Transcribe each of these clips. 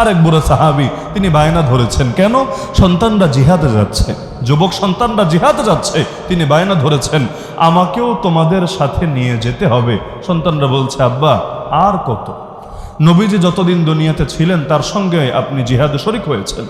আরেক বুড়ো সাহাবি, তিনি বায়না ধরেছেন। কেন? সন্তানরা জিহাদে যাচ্ছে। যুবক সন্তানরা জিহাদে যাচ্ছে। তিনি বায়না ধরেছেন, আমাকেও তোমাদের সাথে নিয়ে যেতে হবে। সন্তানরা বলছে, আব্বা, আর কত? নবীজি যতদিন দুনিয়াতে ছিলেন, তার সঙ্গে আপনি জিহাদে শরিক হয়েছেন।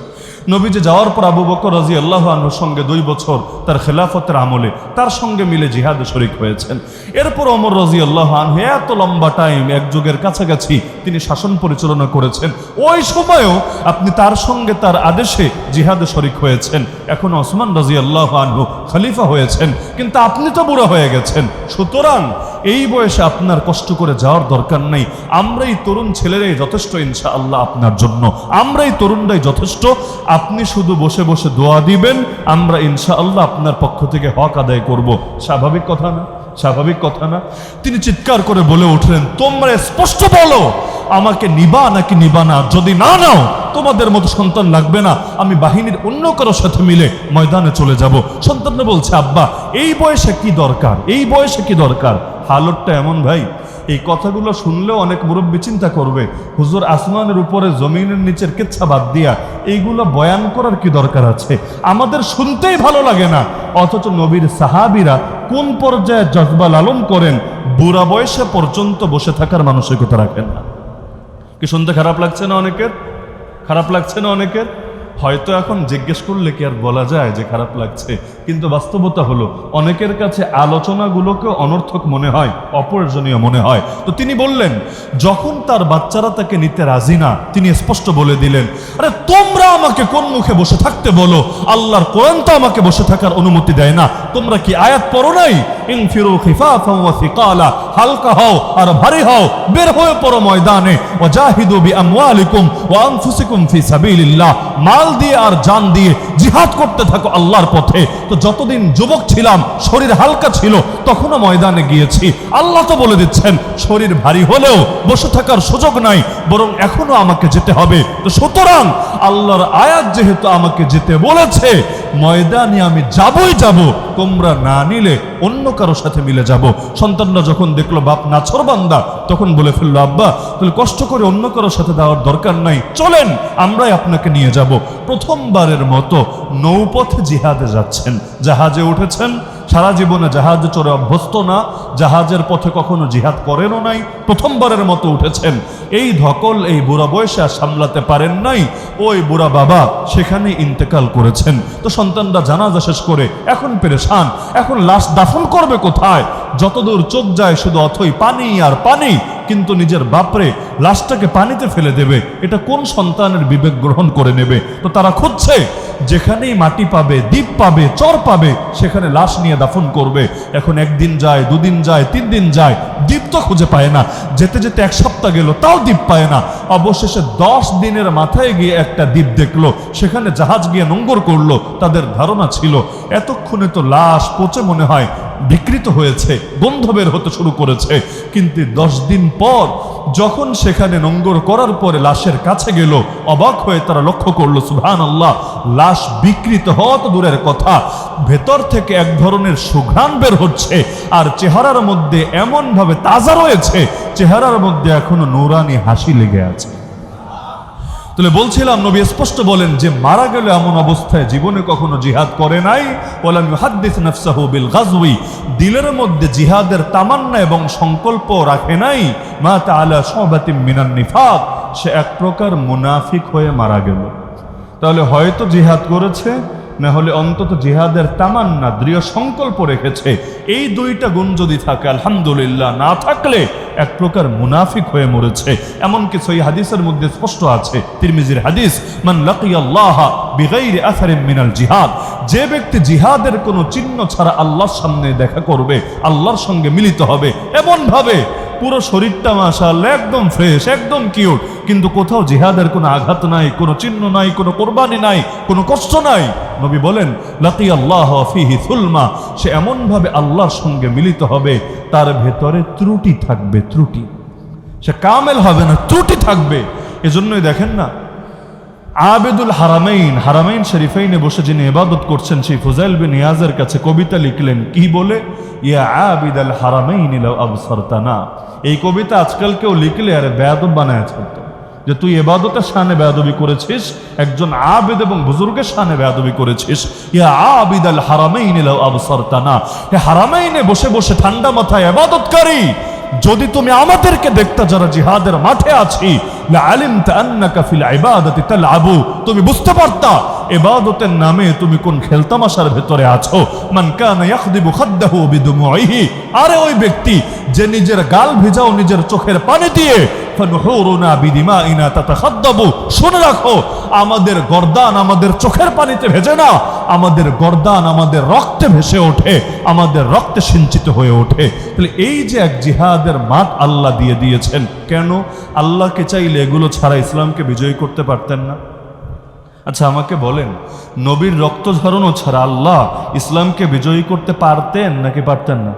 নবীজি যাওয়ার পর আবু বকর রাজি আল্লাহ আনহুর সঙ্গে দুই বছর তার খেলাফতের আমলে তার সঙ্গে মিলে জিহাদে শরিক হয়েছেন। এরপর অমর রাজি আল্লাহ আনহু এত লম্বা টাইম এক যুগের কাছাকাছি তিনি শাসন পরিচালনা করেছেন। ওই সময়ও আপনি তার সঙ্গে তার আদেশে জিহাদে শরিক হয়েছেন। এখন ওসমান রাজি আল্লাহ আনহু খলিফা হয়েছেন। কিন্তু আপনি তো বুড়ো হয়ে গেছেন। সুতরাং এই বয়সে আপনার কষ্ট করে যাওয়ার দরকার নেই। আমরাই তরুণ ছেলেরাই যথেষ্ট ইনশা আল্লাহ আপনার জন্য। আমরাই তরুণরাই যথেষ্ট। আপনি শুধু বসে বসে দোয়া দিবেন, আমরা ইনশা আল্লাহ আপনার পক্ষ থেকে হক আদায় করব। স্বাভাবিক কথা না? স্বাভাবিক কথা না? তিনি চিৎকার করে বলে উঠলেন, তোমরা স্পষ্ট বলো, আমাকে নিবা নাকি নিবা না? যদি না নাও, তোমাদের মতো সন্তান লাগবে না। আমি বাহিনীর অন্য কারোর সাথে মিলে ময়দানে চলে যাব। সন্তানরা বলছে, আব্বা, এই বয়সে কি দরকার? এই বয়সে কি দরকার? হালতটা এমন ভাই, এই কথাগুলো শুনলেও অনেক মুরব্বী চিন্তা করবে। হুজুর আসমানের উপরে, জমিনের নিচের কেচ্ছা বাদ দিয়া, এইগুলো বয়ান করার কি দরকার আছে? আমাদের শুনতেই ভালো লাগে না। অথচ নবীর সাহাবিরা কোন পর্যায়ে জজবা লালন করেন, বুড়া বয়সে পর্যন্ত বসে থাকার মানসিকতা রাখেন না। কি শুনতে খারাপ লাগছে না অনেকের? খারাপ লাগছে না অনেকের? হয়তো এখন জিজ্ঞেস করলে কি আর বলা যায় যে খারাপ লাগছে? কিন্তু বাস্তবতা হলো, অনেকের কাছে আলোচনাগুলোকে অনর্থক মনে হয়, অপ্রয়োজনীয় মনে হয়। তো তিনি বললেন, যখন তার বাচ্চারা তাকে নিতে রাজি না, তিনি স্পষ্ট বলে দিলেন, আরে তোমরা আমাকে কোন মুখে বসে থাকতে বলো? আল্লাহর কোরআন তো আমাকে বসে থাকার অনুমতি দেয় না। তোমরা কি আয়াত পড়ো নাই? ইনফিরু ওয়া হালকা হও আর ভারী হও, বের হয়ে পড়ো ময়দানে। ওয়াজাহিদু বিআমওয়ালিকুম ওয়া সাবিলিল্লাহ। মাল দিয়ে আর জান দিয়ে জিহাদ করতে থাকো আল্লাহর পথে। তো যতদিন যুবক ছিলাম, শরীর হালকা ছিল, তখনও ময়দানে গিয়েছি। আল্লাহ তো বলে দিচ্ছেন, শরীর ভারী হলেও বসে থাকার সুযোগ নাই, বরং এখনও আমাকে যেতে হবে। তো সুতরাং আল্লাহর আয়াত যেহেতু আমাকে যেতে বলেছে, ময়দানে আমি যাবই যাব, তোমরা না নিলে অন্য কারোর সাথে মিলে যাব। সন্তানরা যখন দেখল বাপ নাছর বান্দা, তখন বলে ফেলল, আব্বা, তাহলে কষ্ট করে অন্য কারোর সাথে দেওয়ার দরকার নাই, চলেন, আমরাই আপনাকে নিয়ে যাব। প্রথমবারের মতো নৌপথে জিহাদে যাচ্ছেন। জাহাজে উঠেছেন। সারা জীবনে জাহাজে চড়ে অভ্যস্ত না। জাহাজের পথে কখনো জিহাদ করেনও নাই। প্রথমবারের মতো উঠেছেন। এই ধকল, এই বুড়া বয়সে আর সামলাতে পারেন নাই। ওই বুড়া বাবা সেখানে ইন্তেকাল করেছেন। তো সন্তানরা জানাজা শেষ করে, এখন পেরেশান, এখন লাশ দাফন করবে কোথায়? যতদূর চোখ যায় শুধু অথই পানি আর পানি। কিন্তু নিজের বাপরে লাশটাকে পানিতে ফেলে দেবে। এটা কোন সন্তানের বিবেক গ্রহণ করে নেবে? তো তারা খুঁজছে, যেখানেই মাটি পাবে, দ্বীপ পাবে, চর পাবে, সেখানে লাশ নিয়ে দাফন করবে। এখন একদিন যায়, দুদিন যায়, তিন দিন যায়, দ্বীপ তো খুঁজে পায় না। যেতে যেতে এক সপ্তাহ গেল, তাও দ্বীপ পায় না। অবশেষে দশ দিনের মাথায় গিয়ে একটা দ্বীপ দেখল। সেখানে জাহাজ গিয়ে নোঙ্গর করল। তাদের ধারণা ছিল, এতক্ষণে তো লাশ পচে মনে হয় বিকৃত হয়েছে, গন্ধ বের হতে শুরু করেছে। কিন্তু দশ দিন পর যখন সেখানে নোঙ্গর করার পরে লাশের কাছে গেল, অবাক হয়ে তারা লক্ষ্য করল সুহান আল্লাহ লাশ বিকৃত হওয়া তো দূরের কথা। ভেতর থেকে এক ধরনের সুঘ্রাণ বের হচ্ছে, আর চেহারার মধ্যে এমনভাবে তাজা রয়েছে, চেহারার মধ্যে এখনও নৌরানি হাসি লেগে আছে। তাহলে বলছিলাম, নবী স্পষ্ট বলেন যে মারা গেল এমন অবস্থায় জীবনে কখনো জিহাদ করে নাই। হাদ্দিস বিল গাজউই দিলের মধ্যে জিহাদের তামান্না এবং সংকল্প রাখে নাই। মা তালা শাবাতিম মিনান নিফাক। সে এক প্রকার মুনাফিক হয়ে মারা গেল। তাহলে হয়তো জিহাদ করেছে না হলে অন্তত জিহাদের তামান্না, দৃঢ় সংকল্প রেখেছে। এই দুইটা গুণ যদি থাকে, আলহামদুলিল্লাহ। না থাকলে এক প্রকার মুনাফিক হয়ে মরেছে। এমন কিছু এই হাদিসের মধ্যে স্পষ্ট আছে, তিরমিজির হাদিস, মান মিনাল জিহাদ। যে ব্যক্তি জিহাদের কোনো চিহ্ন ছাড়া আল্লাহর সামনে দেখা করবে, আল্লাহর সঙ্গে মিলিত হবে এমন ভাবে পুরো শরীরটা মাসাল একদম ফ্রেশ একদম কিউট কিন্তু কোথাও জিহাদের কোনো আঘাত নাই, কোনো চিহ্ন নাই, কোনো কোরবানি নাই, কোনো কষ্ট নাই। নবী বলেন লাতি আল্লাহ ফিহি সুলমা। সে এমনভাবে আল্লাহর সঙ্গে মিলিত হবে, তার ভেতরে ত্রুটি থাকবে, ত্রুটি। সে কামেল হবে না, ত্রুটি থাকবে। এজন্যই দেখেন না আবেদুল হারামাইন হারামাইন শরীফাইনে বসে যিনি ইবাদত করছেন, সেই ফুজাইল বিন ইয়াজের কাছে কবিতা লিখলেন, কি বলে? ইয়া আবিদ আল হারামাইন আবসারতানা। এই কবিতা আজকাল কেউ লিখলে আর বেয়াদব বানায় ছাড়তো যে তুই এবাদতের সানে বেয়াদবি করেছিস, একজন আবেদ এবং বুজুর্গের সানে বেয়াদবি করেছিস, ইয়া আবিদ আল হারামাইন আবসারতানা। হারামাইনে বসে বসে ঠান্ডা মাথায় এবাদতকারী যদি তুমি আমাদেরকে দেখতে যারা জিহাদের মাঠে আছি তুমি বুঝতে পারতা ইবাদতের নামে তুমি কোন খেলতামাশার ভেতরে আছো? মান কানা ইয়াখদিবু খাদ্দাহু বিদুমুইহি আরে ওই ব্যক্তি যে নিজের গাল ভিজাও নিজের চোখের পানি দিয়ে শুনে রাখো, আমাদের গর্দান আমাদের চোখের পানিতে ভেজে না, আমাদের গর্দান আমাদের রক্তে ভেসে ওঠে, আমাদের রক্তে সিঞ্চিত হয়ে ওঠে। তাহলে এই যে এক জিহাদের মাঠ আল্লাহ দিয়ে দিয়েছেন, কেন? আল্লাহকে চাইলে এগুলো ছাড়া ইসলামকে বিজয়ী করতে পারতেন না। আচ্ছা আমাকে বলেন, নবীর রক্ত ঝরানো ছাড়া আল্লাহ ইসলামকে বিজয়ী করতে পারতেন নাকি পারতেন না?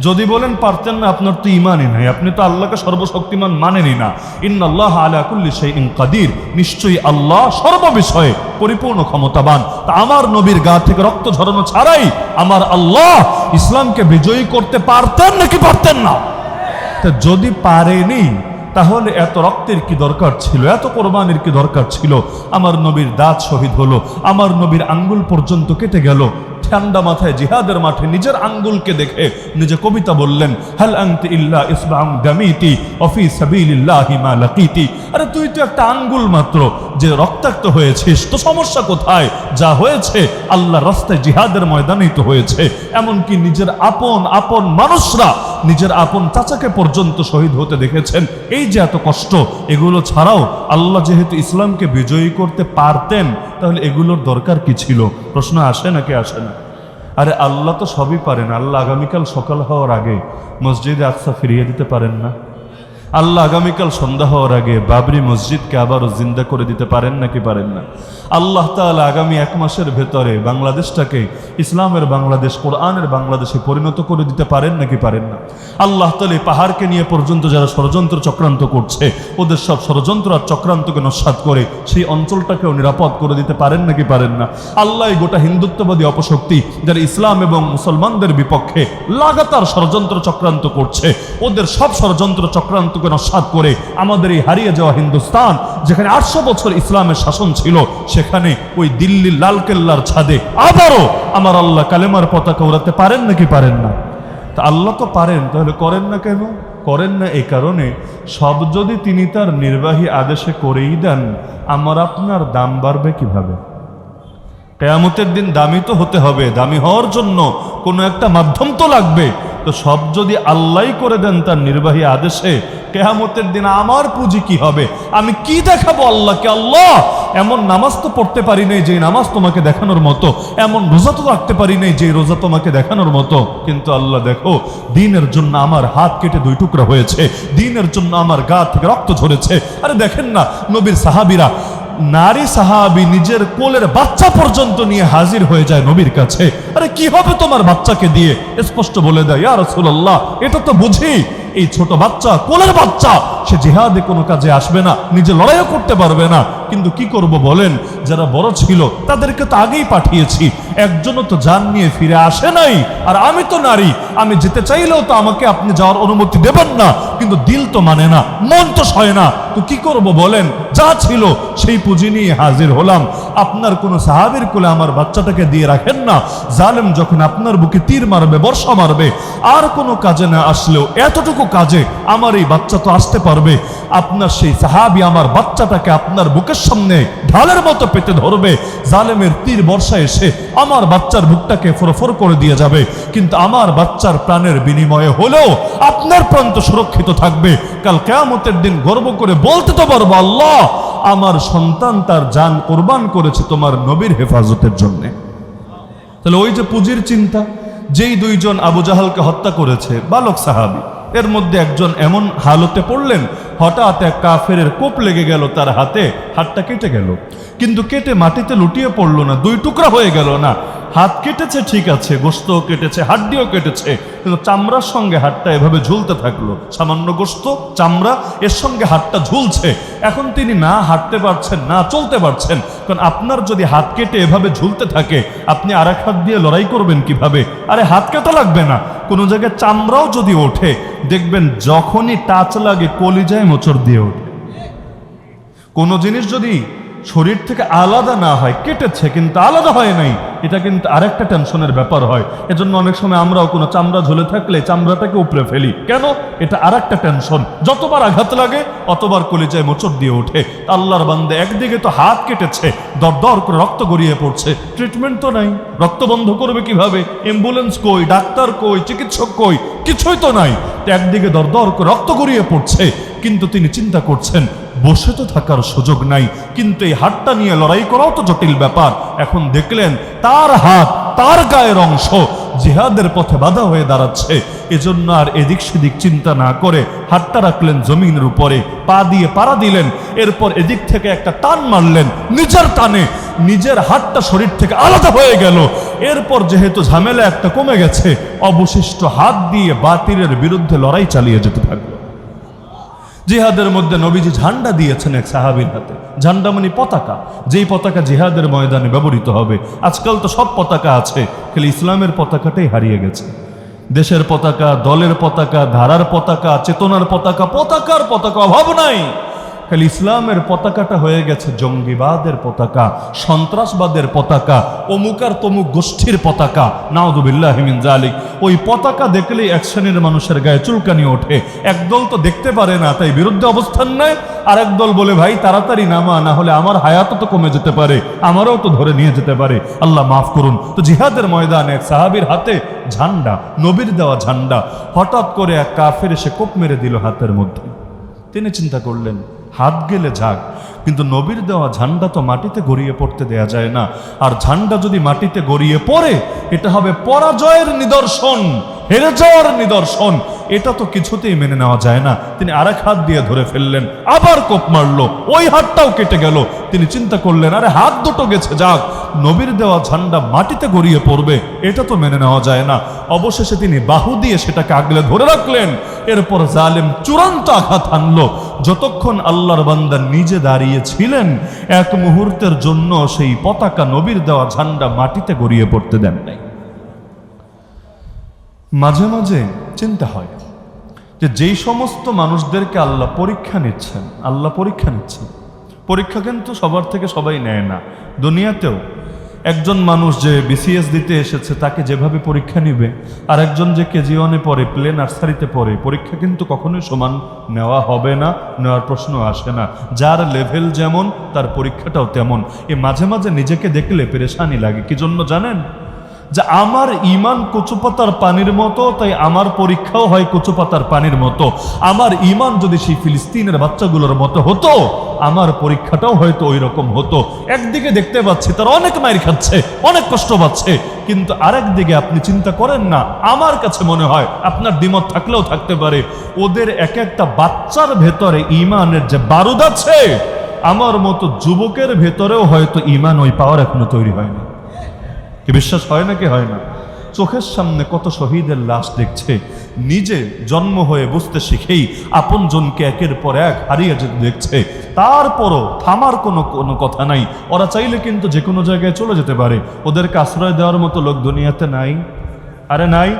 যদি বলেন পারতেন না, আপনার তো ইমানই নাই। আপনি তো আল্লাহকে সর্বশক্তিমান মানেনই না। ইন্নাল্লাহ আলা কুল্লি শাইইন কাদির। নিশ্চয়ই আল্লাহ সর্ববিষয়ে পরিপূর্ণ ক্ষমতাবান। তা আমার নবীর গা থেকে রক্ত ঝরানো ছাড়াই আমার আল্লাহ ইসলামকে বিজয়ী করতে পারতেন নাকি পারতেন না? তা যদি পারেনি তাহলে এত রক্তের কি দরকার ছিল? এত কোরবানির কি দরকার ছিল? আমার নবীর দাঁত শহীদ হলো, আমার নবীর আঙ্গুল পর্যন্ত কেটে গেল। ঠান্ডা মাথায় জিহাদের মাঠে নিজের আঙ্গুলকে দেখে নিজে কবিতা বললেন, হাল আনতি ইল্লা ইসবাম গামিতি অফি সাবিলিল্লাহি মা লাকিতি। আরে তুই তো একটা আঙ্গুল মাত্র, যে রক্তাক্ত হয়েছিস, তো সমস্যা কোথায়? যা হয়েছে আল্লাহ রাস্তায় জিহাদের ময়দানেই তো হয়েছে। এমনকি নিজের আপন আপন মানুষরা নিজের আপন চাচাকে পর্যন্ত শহীদ হতে দেখেছেন। এই যে এত কষ্ট, এগুলো ছাড়াও আল্লাহ যেহেতু ইসলামকে বিজয়ী করতে পারতেন, তাহলে এগুলোর দরকার কি ছিল? প্রশ্ন আসে নাকি আসে না? আরে আল্লাহ তো সবই পারেন, আল্লাহ আগামীকাল সকাল হওয়ার আগে মসজিদে আচ্ছা ফিরিয়ে দিতে পারেন না। আল্লাহ আগামীকাল সন্ধ্যা হওয়ার আগে বাবরি মসজিদকে আবারও জিন্দা করে দিতে পারেন নাকি পারেন না? আল্লাহ তাআলা আগামী এক মাসের ভেতরে বাংলাদেশটাকে ইসলামের বাংলাদেশ, কোরআনের বাংলাদেশে পরিণত করে দিতে পারেন নাকি পারেন না? আল্লাহ তালে পাহাড়কে নিয়ে পর্যন্ত যারা ষড়যন্ত্র চক্রান্ত করছে, ওদের সব ষড়যন্ত্র আর চক্রান্তকে নস্বাত করে সেই অঞ্চলটাকেও নিরাপদ করে দিতে পারেন নাকি পারেন না? আল্লাহ গোটা হিন্দুত্ববাদী অপশক্তি যারা ইসলাম এবং মুসলমানদের বিপক্ষে লাগাতার ষড়যন্ত্র চক্রান্ত করছে, ওদের সব ষড়যন্ত্র চক্রান্তকে নস্বাত করে আমাদের এই হারিয়ে যাওয়া হিন্দুস্তান, যেখানে আটশো বছর ইসলামের শাসন ছিল, সেখানে ওই দিল্লির লালকেল্লার ছাদে আবারও আমার আল্লাহ কালেমার পতাকা উড়াতে পারেন নাকি পারেন না? তা আল্লাহ তো পারেন, তাহলে করেন না কেন? করেন না এই কারণে, সব যদি তিনি তার নির্বাহী আদেশে করেই দেন, আমার আপনার দাম বাড়বে কীভাবে? কেয়ামতের দিন দামি তো হতে হবে, দামি হওয়ার জন্য কোনো একটা মাধ্যম তো লাগবে। তো সব যদি আল্লাহই করে দেন তার নির্বাহী আদেশে কেহামতের দিন আমার পুঁজি কি হবে? আমি কি দেখাবো আল্লাহকে? আল্লাহ! এমন নামাজ তো পড়তে পারি নাই যে নামাজ তোমাকে দেখানোর মতো। এমন রোজা তো রাখতে পারি নাই যে রোজা তোমাকে দেখানোর মতো। কিন্তু আল্লাহ, দেখো, দিনের জন্য আমার হাত কেটে দুই টুকরা হয়েছে। দিনের জন্য আমার গা থেকে রক্ত ঝরেছে। আরে দেখেন না, নবীর সাহাবিরা নারী সাহাবি নিজের কোলের বাচ্চা পর্যন্ত নিয়ে হাজির হয়ে যায় নবীর কাছে। আরে, কি হবে তোমার বাচ্চাকে দিয়ে? স্পষ্ট বলে দেয়, ইয়া রাসূলুল্লাহ, এটা তো বুঝি। এই ছোট বাচ্চা, কোলের বাচ্চা, সে জেহাদে কোনো কাজে আসবে না, নিজে লড়াইও করতে পারবে না। কিন্তু কি করব বলেন? যারা বড় ছিল, তাদেরকে তো আগেই পাঠিয়েছি। একজনও তো যান নিয়ে ফিরে আসে নাই। আর আমি তো নারী, আমি যেতে চাইলেও তো আমাকে আপনি যাওয়ার অনুমতি দেবেন না। কিন্তু দিল তো মানে না, মন তো সয় না। তো কি করব বলেন? যা ছিল সেই পুঁজি নিয়ে হাজির হলাম। আপনার কোনো সাহাবের কোলে আমার বাচ্চাটাকে দিয়ে রাখেন না। জালেম যখন আপনার বুকে তীর মারবে, বর্ষা মারবে, আর কোনো কাজে না আসলেও এতটুকু কাজে আমার এই বাচ্চা তো আসতে পারবে। আপনার সেই সাহাবি আমার বাচ্চাটাকে আপনার বুকের সামনে ঢালের মতো পেতে ধরবে। জালেমের তীর বর্ষা এসে আমার বাচ্চার বুকটাকে ফোরফোর করে দিয়ে যাবে, কিন্তু আমার বাচ্চার প্রাণের বিনিময়ে হলেও আপনার প্রাণ তো সুরক্ষিত থাকবে। কাল কেয়ামতের দিন গর্ব করে বলতে তো পারব, আল্লাহ, আমার সন্তান তার যান কোরবান করেছে তোমার নবীর হেফাজতের জন্যে। তাহলে ওই যে পুঁজির চিন্তা, যেই দুইজন আবু জাহালকে হত্যা করেছে, বালক সাহাবি এর মধ্যে একজন এমন হালতে পড়লেন, হঠাৎ এক কাফের কোপ লেগে গেল তার হাতে, হাতটা কেটে গেল। কিন্তু কেটে মাটিতে লুটিয়ে পড়ল না, দুই টুকরা হয়ে গেল না। হাত কেটেছে, ঠিক আছে গোস্ত কেটেছে, হাড্ডিও কেটেছে, কিন্তু চামড়ার সঙ্গে হাতটা এভাবে ঝুলতে থাকল। সামান্য গোস্ত চামড়া, এর সঙ্গে হাতটা ঝুলছে। এখন তিনি না হাঁটতে পারছেন, না চলতে পারছেন। কারণ আপনার যদি হাত কেটে এভাবে ঝুলতে থাকে, আপনি আর হাত দিয়ে লড়াই করবেন কীভাবে? আরে হাত কেটে লাগবে না। কোনো জায়গায় চামড়াও যদি ওঠে, দেখবেন যখনই টাচ লাগে, কলিজায় মোচড় দিয়ে ওঠে। কোনো জিনিস যদি শরীর থেকে আলাদা না হয়, কেটেছে, কিন্তু আলাদা হয় নাই। এটা কিন্তু আরেকটা টেনশনের ব্যাপার হয়। এজন্য অনেক সময় আমরাও কোনো চামড়া ঝুলে থাকলে চামড়াটাকে উপরে ফেলি। কেন? এটা আরেকটা টেনশন। যতবার আঘাত লাগে, অতবার কলিজায় মোচড় দিয়ে ওঠে। আল্লাহর বান্দে একদিকে তো হাত কেটেছে দর দর করে রক্ত গড়িয়ে পড়ছে। ট্রিটমেন্ট তো নাই। রক্ত বন্ধ করবে কীভাবে? অ্যাম্বুলেন্স কই? ডাক্তার কই? চিকিৎসক কই? কিছুই তো নাই। একদিকে দর দর করে রক্ত গড়িয়ে পড়ছে। কিন্তু তিনি চিন্তা করছেন বসে তো থাকার সুযোগ নাই, কিন্তু এই হাতটা নিয়ে লড়াই করাও তো জটিল ব্যাপার। এখন দেখলেন, তার হাত, তার গায়ের অংশ জিহাদের পথে বাধা হয়ে দাঁড়াচ্ছে। এজন্য আর এদিক সেদিক চিন্তা না করে হাতটা রাখলেন জমিনের উপরে, পা দিয়ে পাড়া দিলেন, এরপর এদিক থেকে একটা টান মারলেন, নিজের টানে। নিজের হাতটা শরীর থেকে আলাদা হয়ে গেল। এরপর যেহেতু ঝামেলা একটা কমে গেছে, অবশিষ্ট হাত দিয়ে বাতিলের বিরুদ্ধে লড়াই চালিয়ে যেতে থাকল জিহাদের মধ্যে নবীজি ঝান্ডা দিয়েছেন এক সাহাবির হাতে। ঝান্ডা মানে পতাকা, যেই পতাকা জিহাদের ময়দানে ব্যবহৃত হবে। আজকাল তো সব পতাকা আছে, খালি ইসলামের পতাকাটাই হারিয়ে গেছে। দেশের পতাকা, দলের পতাকা, ধারার পতাকা, চেতনার পতাকা, পতাকার পতাকা অভাব নাই। খালি ইসলামের পতাকাটা হয়ে গেছে জঙ্গিবাদের পতাকা, সন্ত্রাসবাদের পতাকা, অমুকার তমুক গোষ্ঠীর পতাকা। নাউদুবিল্লাহ হিমিন জালিক ওই পতাকা দেখলেই এক শ্রেণির মানুষের গায়ে চুলকানি ওঠে। একদল তো দেখতে পারে না, তাই বিরুদ্ধে অবস্থান নেয়। আর দল বলে, ভাই, তাড়াতাড়ি নামা, না হলে আমার হায়াতও তো কমে যেতে পারে, আমারও তো ধরে নিয়ে যেতে পারে। আল্লাহ মাফ করুন। তো জিহাদের ময়দানে সাহাবির হাতে ঝান্ডা, নবীর দেওয়া ঝান্ডা। হঠাৎ করে এক কাফের এসে কোপ মেরে দিল হাতের মধ্যে। তিনি চিন্তা করলেন হাত গেলে যাক কিন্তু নবীর দেওয়া ঝান্ডা তো মাটিতে গড়িয়ে পড়তে দেয়া যায় না। আর ঝান্ডা যদি মাটিতে গড়িয়ে পড়ে, এটা হবে পরাজয়ের নিদর্শন হেরে যাওয়ার নিদর্শন। এটা তো কিছুতেই মেনে নেওয়া যায় না। তিনি আরেক হাত দিয়ে ধরে ফেললেন, আবার কোপ মারলো, ওই হাতটাও কেটে গেল। তিনি চিন্তা করলেন, আরে হাত দুটো গেছে যাক, নবীর দেওয়া ঝান্ডা মাটিতে গড়িয়ে পড়বে, এটা তো মেনে নেওয়া যায় না। অবশেষে তিনি বাহু দিয়ে সেটাকে আগলে ধরে রাখলেন। এরপর জালেম চূড়ান্ত আঘাত আনলো যতক্ষণ আল্লাহর বান্দা নিজে দাঁড়িয়েছিলেন এক মুহূর্তের জন্য সেই পতাকা নবীর দেওয়া ঝান্ডা মাটিতে গড়িয়ে পড়তে দেন নাই। মাঝে মাঝে চিন্তা হয় যে যেই সমস্ত মানুষদেরকে আল্লাহ পরীক্ষা নিচ্ছেন, আল্লাহ পরীক্ষা নিচ্ছেন। পরীক্ষা কিন্তু সবার থেকে সবাই নেয় না। দুনিয়াতেও একজন মানুষ যে বিসিএস দিতে এসেছে, তাকে যেভাবে পরীক্ষা নিবে আর একজন যে কেজি ওয়ানে পড়ে প্লে নার্সারিতে পড়ে, পরীক্ষা কিন্তু কখনোই সমান নেওয়া হবে না, নেওয়ার প্রশ্ন আসে না। যার লেভেল যেমন, তার পরীক্ষাটাও তেমন। এ মাঝে মাঝে নিজেকে দেখলে পেরেশানি লাগে, কি জন্য জানেন? যে আমার ইমান কচুপাতার পানির মতো, তাই আমার পরীক্ষাও হয় কচুপাতার পানির মতো। আমার ইমান যদি সেই ফিলিস্তিনের বাচ্চাগুলোর মতো হতো, আমার পরীক্ষাটাও হয়তো ওই রকম হতো। একদিকে দেখতে পাচ্ছি তারা অনেক মায়ের খাচ্ছে, অনেক কষ্ট পাচ্ছে, কিন্তু আরেক দিকে আপনি চিন্তা করেন না, আমার কাছে মনে হয় আপনার দ্বিমত থাকলেও থাকতে পারে। ওদের এক একটা বাচ্চার ভেতরে ইমানের যে বারুদ আছে, আমার মতো যুবকের ভেতরেও হয়তো ইমান ওই পাওয়ার এখনও তৈরি হয়নি। কি বিশ্বাস হয় নাকি হয় না? চোখের সামনে কত শহীদের লাশ দেখছে, নিজে জন্ম হয়ে বুঝতে শিখেই আপন জনকে একের পর এক হারিয়ে যেতে দেখছে। তারপরও থামার কোনো কোনো কথা নাই। ওরা চাইলে কিন্তু যে কোনো জায়গায় চলে যেতে পারে। ওদেরকে আশ্রয় দেওয়ার মতো লোক দুনিয়াতে নাই। আরে নাই,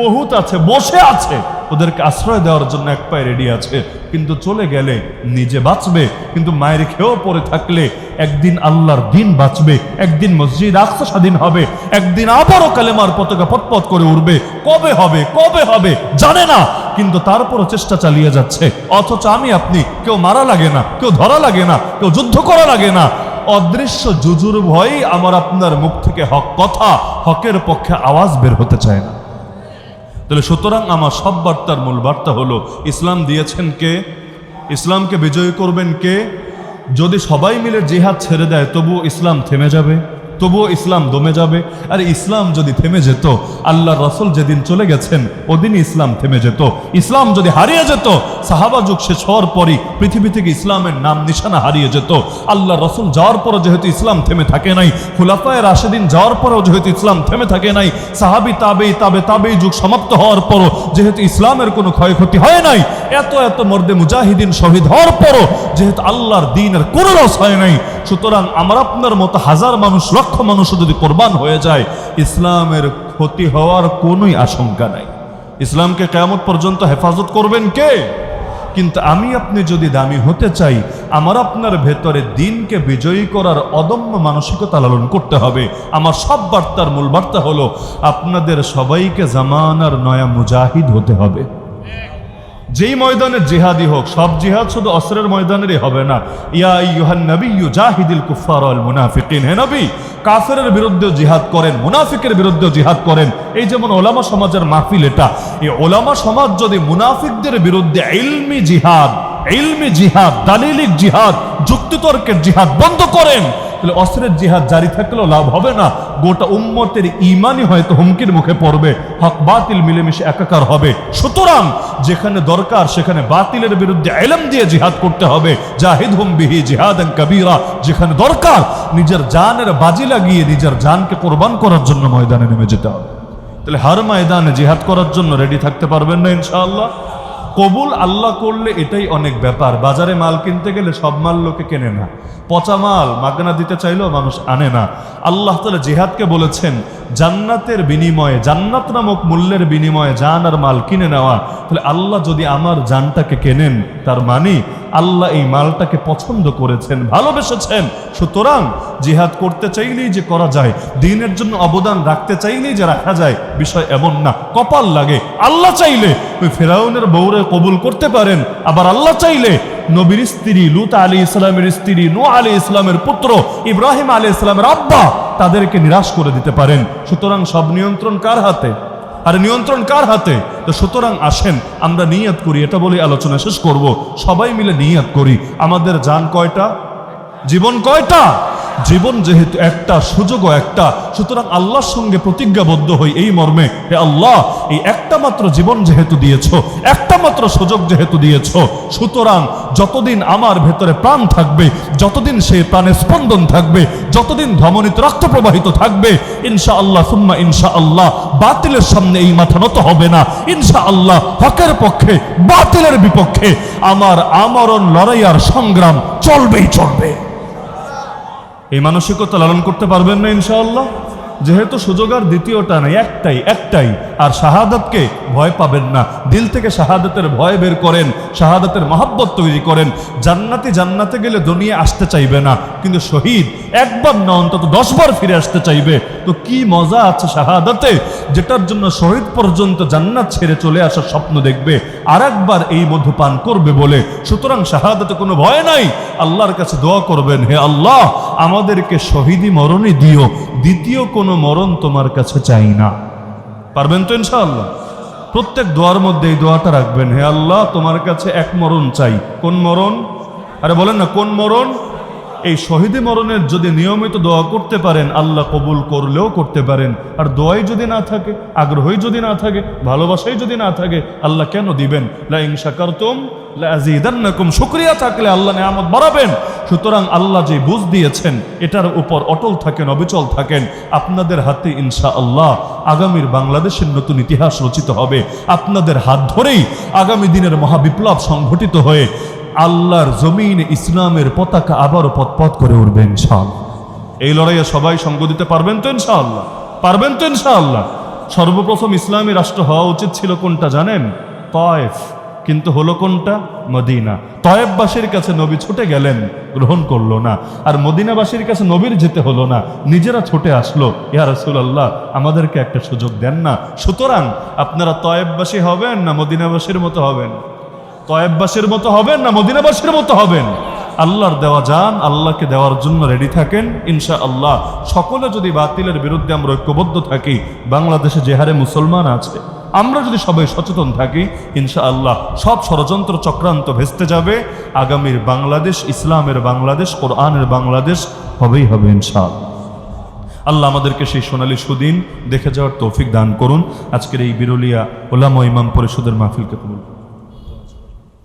বহুত আছে, বসে আছে। ওদেরকে আশ্রয় দেওয়ার জন্য এক পায়ে রেডি আছে। কিন্তু চলে গেলে নিজে বাঁচবে, কিন্তু মায়ের খেয়েও পড়ে থাকলে একদিন আল্লাহর দিন বাঁচবে, একদিন মসজিদ আকসা স্বাধীন হবে, একদিন আবারও কালেমার পতাকা পটপট করে উঠবে কবে হবে? কবে হবে? জানে না, কিন্তু তারপরও চেষ্টা চালিয়ে যাচ্ছে। অথচ আমি আপনি, কেউ মারা লাগে না, কেউ ধরা লাগে না, কেউ যুদ্ধ করা লাগে না। অদৃশ্য জুজুর ভয়েই আমার আপনার মুখ থেকে হক কথা, হকের পক্ষে আওয়াজ বের হতে চায় না। তাহলে সুতরাং আমার সব বার্তার মূল বার্তা হলো, ইসলাম দিয়েছেন কে? ইসলামকে বিজয়ী করবেন কে? যদি সবাই মিলে জিহাদ ছেড়ে দেয় তবু ইসলাম থেমে যাবে। তবুও ইসলাম দমে যাবে। আর ইসলাম যদি থেমে যেত আল্লাহ রসুল যেদিন চলে গেছেন, ওদিনই ইসলাম থেমে যেত। ইসলাম যদি হারিয়ে যেত, সাহাবা যুগ শেষ হওয়ার পরই পৃথিবী থেকে ইসলামের নাম নিশানা হারিয়ে যেত। আল্লাহ রসুল যাওয়ার পরও যেহেতু ইসলাম থেমে থাকে নাই, খুলাফায় রাশেদিন যাওয়ার পরেও যেহেতু ইসলাম থেমে থাকে নাই, সাহাবি তাবেই তাবে তাবেই যুগ সমাপ্ত হওয়ার পরও যেহেতু ইসলামের কোনো ক্ষয়ক্ষতি হয় নাই, এত এত মর্দে মুজাহিদিন শহীদ হওয়ার পরও যেহেতু আল্লাহর দিনের কোনো লস হয় নাই সুতরাং আমার আপনার মতো হাজার মানুষ, লক্ষ মানুষ যদি কোরবান হয়ে যায়, ইসলামের ক্ষতি হওয়ার কোনোই আশঙ্কা নাই। ইসলামকে কেমন পর্যন্ত হেফাজত করবেন কে? কিন্তু আমি আপনি যদি দামি হতে চাই, আমার আপনার ভেতরে দিনকে বিজয়ী করার অদম্য মানসিকতা লালন করতে হবে। আমার সব বার্তার মূল বার্তা হলো, আপনাদের সবাইকে জামানার নয়া মুজাহিদ হতে হবে। যেই ময়দানে জিহাদি হোক, সব জিহাদ শুধু অস্ত্রের ময়দানেরই হবে না। ইয়া ইউহান নবী ইউ জাহিদিল কুফার আল মুনাফিকিন। হে নবী, কাফেরের বিরুদ্ধে জিহাদ করেন, মুনাফিকের বিরুদ্ধে জিহাদ করেন। এই যেমন ওলামা সমাজের মাহফিল এটা। এই ওলামা সমাজ যদি মুনাফিকদের বিরুদ্ধে ইলমি জিহাদ ইলমি জিহাদ, দালিলিক জিহাদ, যুক্তিতর্কের জিহাদ বন্ধ করেন তাহলে অস্ত্রের জিহাদ জারি থাকলেও লাভ হবে না। গোটা উম্মতের ইমানই হয়তো হুমকির মুখে পড়বে। হক বাতিল মিলেমিশে একাকার হবে। সুতরাং যেখানে দরকার, সেখানে বাতিলের বিরুদ্ধে এলম দিয়ে জিহাদ করতে হবে। জাহিদ হুম বিহি জিহাদ কবিরা। যেখানে দরকার, নিজের জানের বাজি লাগিয়ে নিজের জানকে কোরবান করার জন্য ময়দানে নেমে যেতে হবে। তাহলে হার ময়দানে জিহাদ করার জন্য রেডি থাকতে পারবেন না ইনশাআল্লাহ। কবুল আল্লাহ করলে এটাই অনেক ব্যাপার। বাজারে মাল কিনতে গেলে সব মাল লোকে কেনে না। পচা মাল, মাগনা দিতে চাইলেও মানুষ আনে না। আল্লাহ তালা জিহাদকে বলেছেন, জান্নাতের বিনিময়ে, জান্নাত নামক মূল্যের বিনিময়ে জান আর মাল কিনে নেওয়া। তাহলে আল্লাহ যদি আমার জানটাকে কেনেন, তার মানে আল্লাহ এই মালটাকে পছন্দ করেছেন, ভালোবেসেছেন। সুতরাং জিহাদ করতে চাইলেই যে করা যায়, দিনের জন্য অবদান রাখতে চাইলেই যে রাখা যায়, বিষয় এমন না। কপাল লাগে। আল্লাহ চাইলে ওই ফেরাউনের বউরে কবুল করতে পারেন। আবার আল্লাহ চাইলে নবীর স্ত্রী, লুত আলী ইসলামের স্ত্রী নু আলী ইসলামের পুত্র, ইব্রাহিম আলী ইসলামের আব্বা তাদেরকে নিরাশ করে দিতে পারেন। সুতরাং সব নিয়ন্ত্রণ কার হাতে? আর নিয়ন্ত্রণ কার হাতে? তো সুতরাং আসেন, আমরা নিয়াত করি, এটা বলে আলোচনা শেষ করব। সবাই মিলে নিয়াত করি। আমাদের যান কয়টা? জীবন কয়টা? জীবন যেহেতু একটা, সুযোগও একটা, সুতরাং আল্লাহর সঙ্গে প্রতিজ্ঞাবদ্ধ হই এই মর্মে, হে আল্লাহ, এই একটা মাত্র জীবন যেহেতু দিয়েছ, একটা মাত্র সুযোগ যেহেতু দিয়েছ, সুতরাং যতদিন আমার ভেতরে প্রাণ থাকবে, যতদিন সে প্রাণে স্পন্দন থাকবে, যতদিন ধমনিত রক্ত প্রবাহিত থাকবে ইনশা আল্লাহ সুম্মা ইনশা আল্লাহ বাতিলের সামনে এই মাথা নত হবে না ইনশা আল্লাহ হকের পক্ষে, বাতিলের বিপক্ষে, আমার আমরণ লড়াইয়ার সংগ্রাম চলবেই চলবে। এই মানসিকতা লালন করতে পারবেন না ইনশাআল্লাহ। যেহেতু সুযোগ আর দ্বিতীয়টা নেই, একটাই একটাই। আর শাহাদাতকে ভয় পাবেন না। দিল থেকে শাহাদাতের ভয় বের করেন, শাহাদাতের মহাব্বত তৈরি করেন। জান্নাতে জান্নাতে গেলে দুনিয়া আসতে চাইবে না। কিন্তু শহীদ একবার না, অন্তত দশবার ফিরে আসতে চাইবে। তো কি মজা আছে শাহাদাতে? যেটার জন্য শহীদ পর্যন্ত জান্নাত ছেড়ে চলে আসার স্বপ্ন দেখবে আর একবার এই মধু পান করবে বলে। সুতরাং শাহাদাতে কোনো ভয় নাই। আল্লাহর কাছে দোয়া করবেন, হে আল্লাহ, আমাদেরকে শহীদি মরণই দিও, দ্বিতীয় কোনো মরণ তোমার কাছে চাই না। পারবেন তো ইনশাআল্লাহ? প্রত্যেক দোয়ার মধ্যে এই দোয়াটা রাখবেন, হে আল্লাহ, তোমার কাছে এক মরণ চাই। কোন মরণ? আরে বলেন না, কোন মরণ? এই শহীদি মরণের যদি নিয়মিত দোয়া করতে পারেন, আল্লাহ কবুল করলেও করতে পারেন। আর দোয়াই যদি না থাকে, আগ্রহই যদি না থাকে, ভালোবাসাই যদি না থাকে, আল্লাহ কেন দিবেন? লা ইন শাকারতুম লা আযীদান্নাকুম শুকরিয়া থাকলে আল্লাহ নেয়ামত বাড়াবেন। সুতরাং আল্লাহ যে বুঝ দিয়েছেন, এটার উপর অটল থাকেন, অবিচল থাকেন। আপনাদের হাতে ইনশা আল্লাহ আগামীর বাংলাদেশের নতুন ইতিহাস রচিত হবে। আপনাদের হাত ধরেই আগামী দিনের মহাবিপ্লব সংঘটিত হয়ে আল্লাহর জমিন ইসলামের পতাকা আবারও পথপথ করে উঠবে ইনশাআল্লাহ। এই লড়াইয়ে সবাই সঙ্গ দিতে পারবেন তো ইনশাআল্লাহ? পারবেন তো ইনশাআল্লাহ? সর্বপ্রথম ইসলামী রাষ্ট্র হওয়া উচিত ছিল কোনটা জানেন? তয়েফ। কিন্তু হলো কোনটা? মদিনা। তয়েববাসীর কাছে নবী ছুটে গেলেন, গ্রহণ করল না। আর মদিনাবাসীর কাছে নবীর যেতে হলো না। নিজেরা ছুটে আসলো, ইয়া রাসূলুল্লাহ, আমাদেরকে একটা সুযোগ দেন না। সুতরাং আপনারা তয়েববাসী হবেন না মদিনাবাসীর মতো হবেন? তয়েববাসীর মতো হবেন না মদিনাবাসীর মতো হবেন? আল্লাহর দেওয়া যান, আল্লাহকে দেওয়ার জন্য রেডি থাকেন। ইনশা আল্লাহ সকলে যদি বাতিলের বিরুদ্ধে আমরা ঐক্যবদ্ধ থাকি, বাংলাদেশে যে হারে মুসলমান আছে, আমরা যদি সবাই সচেতন থাকি ইনশা আল্লাহ সব ষড়যন্ত্র চক্রান্ত ভেস্তে যাবে। আগামীর বাংলাদেশ, ইসলামের বাংলাদেশ, কোরআনের বাংলাদেশ হবেই হবে ইনশাআল্লাহ। আল্লাহ আমাদেরকে সেই সোনালী সুদিন দেখে যাওয়ার তৌফিক দান করুন। আজকের এই বিরলিয়া ওলামা ইমাম পরিষদের মাহফিলকে কবুল।